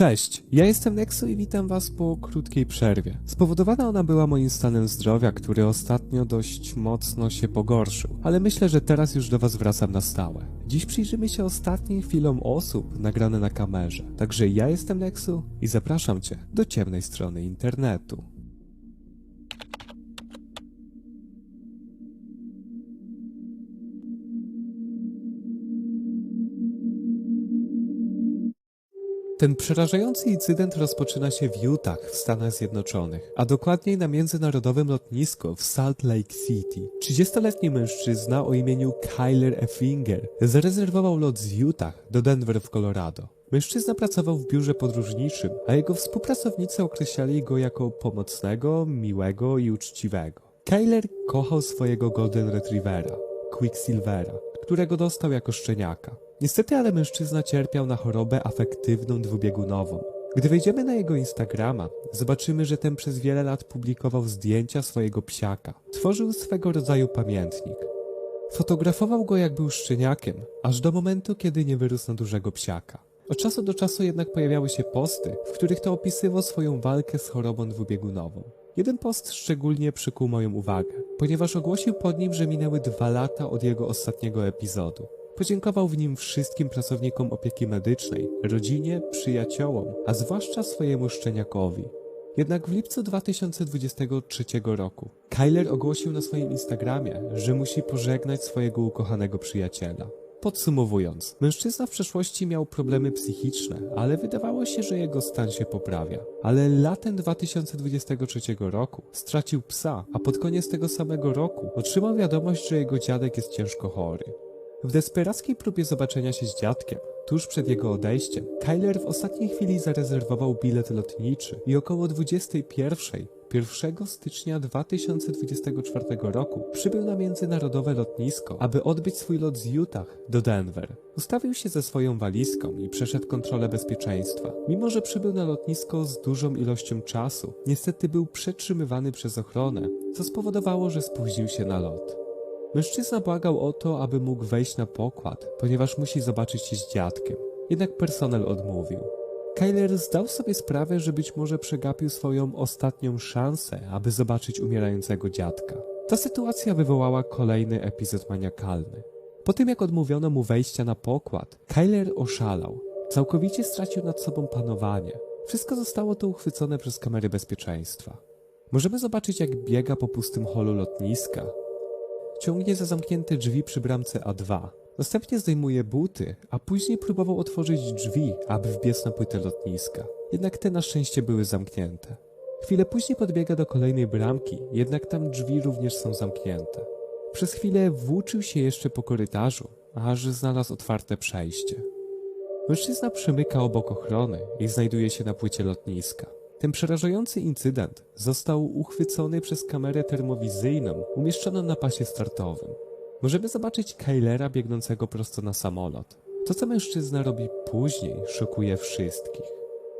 Cześć, ja jestem Nexu i witam was po krótkiej przerwie. Spowodowana ona była moim stanem zdrowia, który ostatnio dość mocno się pogorszył, ale myślę, że teraz już do was wracam na stałe. Dziś przyjrzymy się ostatnim chwilom osób nagrane na kamerze. Także ja jestem Nexu i zapraszam cię do ciemnej strony internetu. Ten przerażający incydent rozpoczyna się w Utah w Stanach Zjednoczonych, a dokładniej na międzynarodowym lotnisku w Salt Lake City. 30-letni mężczyzna o imieniu Kyler Effinger zarezerwował lot z Utah do Denver w Colorado. Mężczyzna pracował w biurze podróżniczym, a jego współpracownicy określali go jako pomocnego, miłego i uczciwego. Kyler kochał swojego Golden Retrievera, Quicksilvera, którego dostał jako szczeniaka. Niestety ale mężczyzna cierpiał na chorobę afektywną dwubiegunową. Gdy wejdziemy na jego Instagrama, zobaczymy, że ten przez wiele lat publikował zdjęcia swojego psiaka. Tworzył swego rodzaju pamiętnik. Fotografował go jak był szczeniakiem, aż do momentu, kiedy nie wyrósł na dużego psiaka. Od czasu do czasu jednak pojawiały się posty, w których to opisywał swoją walkę z chorobą dwubiegunową. Jeden post szczególnie przykuł moją uwagę, ponieważ ogłosił pod nim, że minęły dwa lata od jego ostatniego epizodu. Podziękował w nim wszystkim pracownikom opieki medycznej, rodzinie, przyjaciołom, a zwłaszcza swojemu szczeniakowi. Jednak w lipcu 2023 roku Kyler ogłosił na swoim Instagramie, że musi pożegnać swojego ukochanego przyjaciela. Podsumowując, mężczyzna w przeszłości miał problemy psychiczne, ale wydawało się, że jego stan się poprawia. Ale latem 2023 roku stracił psa, a pod koniec tego samego roku otrzymał wiadomość, że jego dziadek jest ciężko chory. W desperackiej próbie zobaczenia się z dziadkiem, tuż przed jego odejściem, Kyler w ostatniej chwili zarezerwował bilet lotniczy i około 21 1 stycznia 2024 roku przybył na międzynarodowe lotnisko, aby odbyć swój lot z Utah do Denver. Ustawił się ze swoją walizką i przeszedł kontrolę bezpieczeństwa. Mimo, że przybył na lotnisko z dużą ilością czasu, niestety był przetrzymywany przez ochronę, co spowodowało, że spóźnił się na lot. Mężczyzna błagał o to, aby mógł wejść na pokład, ponieważ musi zobaczyć się z dziadkiem. Jednak personel odmówił. Kyler zdał sobie sprawę, że być może przegapił swoją ostatnią szansę, aby zobaczyć umierającego dziadka. Ta sytuacja wywołała kolejny epizod maniakalny. Po tym jak odmówiono mu wejścia na pokład, Kyler oszalał. Całkowicie stracił nad sobą panowanie. Wszystko zostało to uchwycone przez kamery bezpieczeństwa. Możemy zobaczyć jak biega po pustym holu lotniska, ciągnie za zamknięte drzwi przy bramce A2. Następnie zdejmuje buty, a później próbował otworzyć drzwi, aby wbiec na płytę lotniska. Jednak te na szczęście były zamknięte. Chwilę później podbiega do kolejnej bramki, jednak tam drzwi również są zamknięte. Przez chwilę włóczył się jeszcze po korytarzu, aż znalazł otwarte przejście. Mężczyzna przemyka obok ochrony i znajduje się na płycie lotniska. Ten przerażający incydent został uchwycony przez kamerę termowizyjną umieszczoną na pasie startowym. Możemy zobaczyć Kylera biegnącego prosto na samolot. To, co mężczyzna robi później, szokuje wszystkich.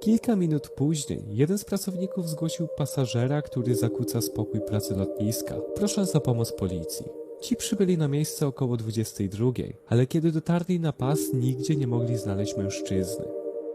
Kilka minut później jeden z pracowników zgłosił pasażera, który zakłóca spokój pracy lotniska, prosząc o pomoc policji. Ci przybyli na miejsce około 22, ale kiedy dotarli na pas, nigdzie nie mogli znaleźć mężczyzny.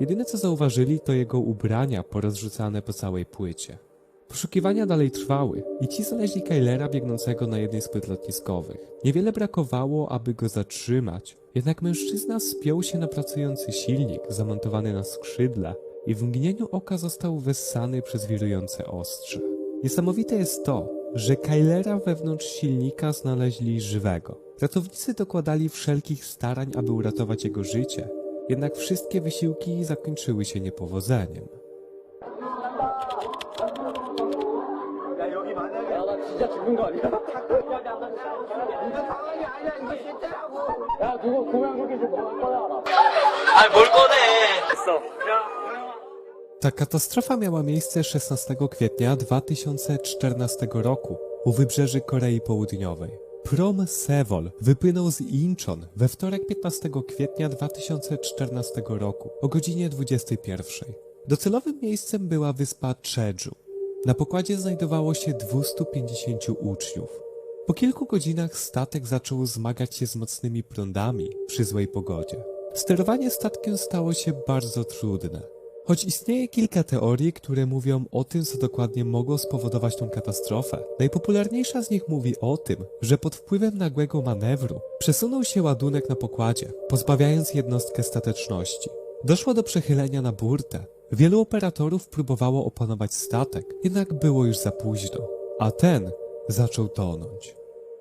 Jedyne co zauważyli to jego ubrania porozrzucane po całej płycie. Poszukiwania dalej trwały i ci znaleźli Kylera biegnącego na jednej z płyt lotniskowych. Niewiele brakowało, aby go zatrzymać, jednak mężczyzna spiął się na pracujący silnik zamontowany na skrzydle i w mgnieniu oka został wessany przez wirujące ostrze. Niesamowite jest to, że Kylera wewnątrz silnika znaleźli żywego. Ratownicy dokładali wszelkich starań, aby uratować jego życie, jednak wszystkie wysiłki zakończyły się niepowodzeniem. 죽는 거 아니야? 이거 당황이 아니야 이거 실제라고 야, 누구 구명 그렇게 좀 꺼내라. 아니 뭘 꺼내 됐어. Ta katastrofa miała miejsce 16 kwietnia 2014 roku u wybrzeży Korei Południowej. Prom Sevol wypłynął z Incheon we wtorek 15 kwietnia 2014 roku o godzinie 21. Docelowym miejscem była wyspa Jeju. Na pokładzie znajdowało się 250 uczniów. Po kilku godzinach statek zaczął zmagać się z mocnymi prądami przy złej pogodzie. Sterowanie statkiem stało się bardzo trudne. Choć istnieje kilka teorii, które mówią o tym, co dokładnie mogło spowodować tą katastrofę, najpopularniejsza z nich mówi o tym, że pod wpływem nagłego manewru przesunął się ładunek na pokładzie, pozbawiając jednostkę stateczności. Doszło do przechylenia na burtę. Wielu operatorów próbowało opanować statek, jednak było już za późno, a ten zaczął tonąć.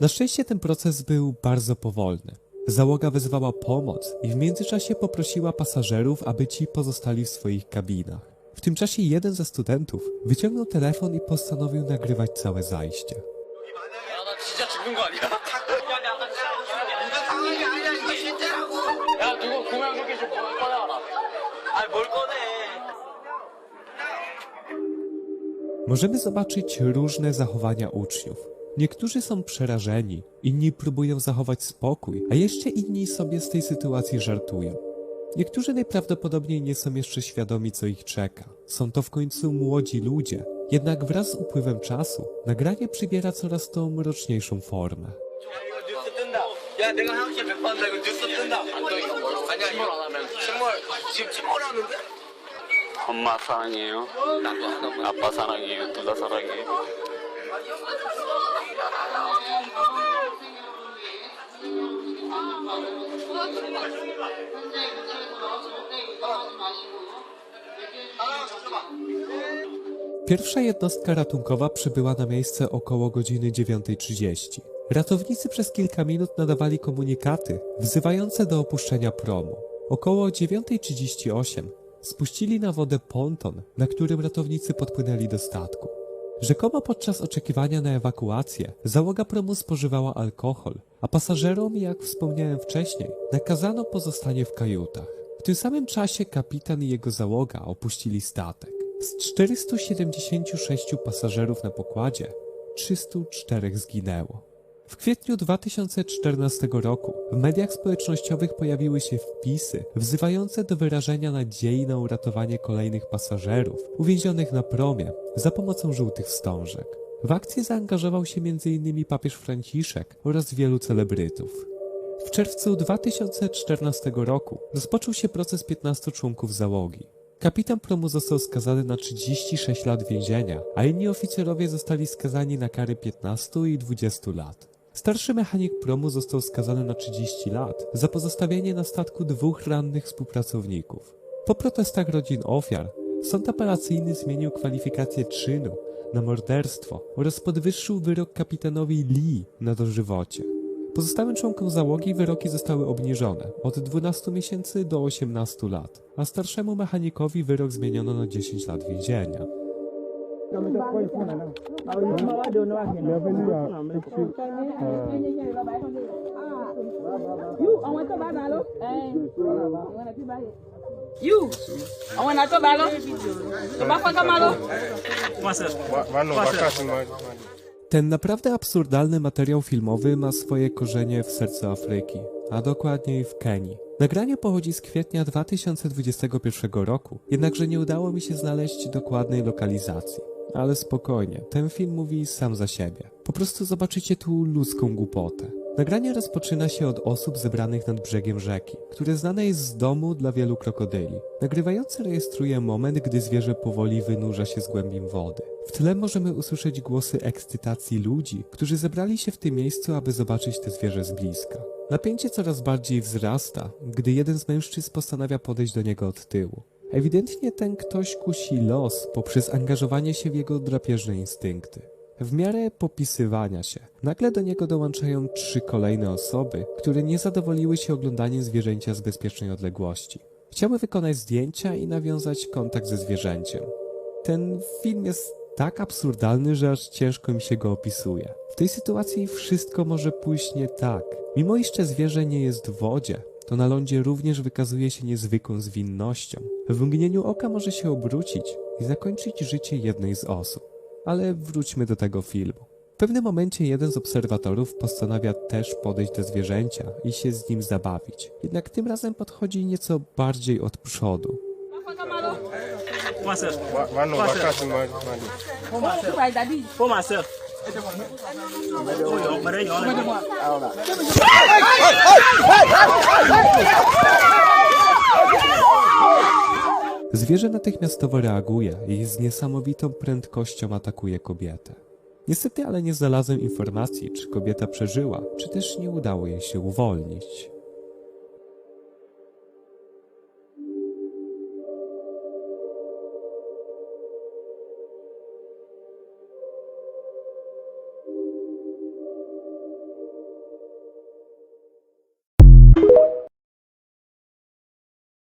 Na szczęście ten proces był bardzo powolny. Załoga wezwała pomoc i w międzyczasie poprosiła pasażerów, aby ci pozostali w swoich kabinach. W tym czasie jeden ze studentów wyciągnął telefon i postanowił nagrywać całe zajście. Ja, Możemy zobaczyć różne zachowania uczniów. Niektórzy są przerażeni, inni próbują zachować spokój, a jeszcze inni sobie z tej sytuacji żartują. Niektórzy najprawdopodobniej nie są jeszcze świadomi, co ich czeka. Są to w końcu młodzi ludzie, jednak wraz z upływem czasu nagranie przybiera coraz to mroczniejszą formę. 야 이거 뉴스 뜬다. 야 내가 학교 몇번 한다 이거 뉴스 뜬다. 또 이거 뭘 아니야 침몰 안 하면 침몰 지금 침몰하는데? 엄마 사랑해요. 나도 하나만. 아빠 사랑해요. 둘 다 사랑해요. Pierwsza jednostka ratunkowa przybyła na miejsce około godziny 9.30. Ratownicy przez kilka minut nadawali komunikaty wzywające do opuszczenia promu. Około 9.38 spuścili na wodę ponton, na którym ratownicy podpłynęli do statku. Rzekomo podczas oczekiwania na ewakuację załoga promu spożywała alkohol, a pasażerom, jak wspomniałem wcześniej, nakazano pozostanie w kajutach. W tym samym czasie kapitan i jego załoga opuścili statek. Z 476 pasażerów na pokładzie 304 zginęło. W kwietniu 2014 roku w mediach społecznościowych pojawiły się wpisy wzywające do wyrażenia nadziei na uratowanie kolejnych pasażerów uwięzionych na promie za pomocą żółtych wstążek. W akcję zaangażował się m.in. papież Franciszek oraz wielu celebrytów. W czerwcu 2014 roku rozpoczął się proces 15 członków załogi. Kapitan promu został skazany na 36 lat więzienia, a inni oficerowie zostali skazani na kary 15 i 20 lat. Starszy mechanik promu został skazany na 30 lat za pozostawienie na statku dwóch rannych współpracowników. Po protestach rodzin ofiar, sąd apelacyjny zmienił kwalifikację czynu na morderstwo oraz podwyższył wyrok kapitanowi Lee na dożywocie. Pozostałym członkom załogi wyroki zostały obniżone od 12 miesięcy do 18 lat, a starszemu mechanikowi wyrok zmieniono na 10 lat więzienia. You, Ten naprawdę absurdalny materiał filmowy ma swoje korzenie w sercu Afryki, a dokładniej w Kenii. Nagranie pochodzi z kwietnia 2021 roku, jednakże nie udało mi się znaleźć dokładnej lokalizacji. Ale spokojnie, ten film mówi sam za siebie. Po prostu zobaczycie tu ludzką głupotę. Nagranie rozpoczyna się od osób zebranych nad brzegiem rzeki, które znane jest z domu dla wielu krokodyli. Nagrywający rejestruje moment, gdy zwierzę powoli wynurza się z głębin wody. W tle możemy usłyszeć głosy ekscytacji ludzi, którzy zebrali się w tym miejscu, aby zobaczyć te zwierzę z bliska. Napięcie coraz bardziej wzrasta, gdy jeden z mężczyzn postanawia podejść do niego od tyłu. Ewidentnie ten ktoś kusi los poprzez angażowanie się w jego drapieżne instynkty. W miarę popisywania się, nagle do niego dołączają trzy kolejne osoby, które nie zadowoliły się oglądaniem zwierzęcia z bezpiecznej odległości. Chciały wykonać zdjęcia i nawiązać kontakt ze zwierzęciem. Ten film jest tak absurdalny, że aż ciężko mi się go opisuje. W tej sytuacji wszystko może pójść nie tak. Mimo iż zwierzę nie jest w wodzie, to na lądzie również wykazuje się niezwykłą zwinnością. W mgnieniu oka może się obrócić i zakończyć życie jednej z osób. Ale wróćmy do tego filmu. W pewnym momencie jeden z obserwatorów postanawia też podejść do zwierzęcia i się z nim zabawić. Jednak tym razem podchodzi nieco bardziej od przodu. Tobacco malo. Zwierzę natychmiastowo reaguje i z niesamowitą prędkością atakuje kobietę. Niestety ale nie znalazłem informacji, czy kobieta przeżyła, czy też nie udało jej się uwolnić.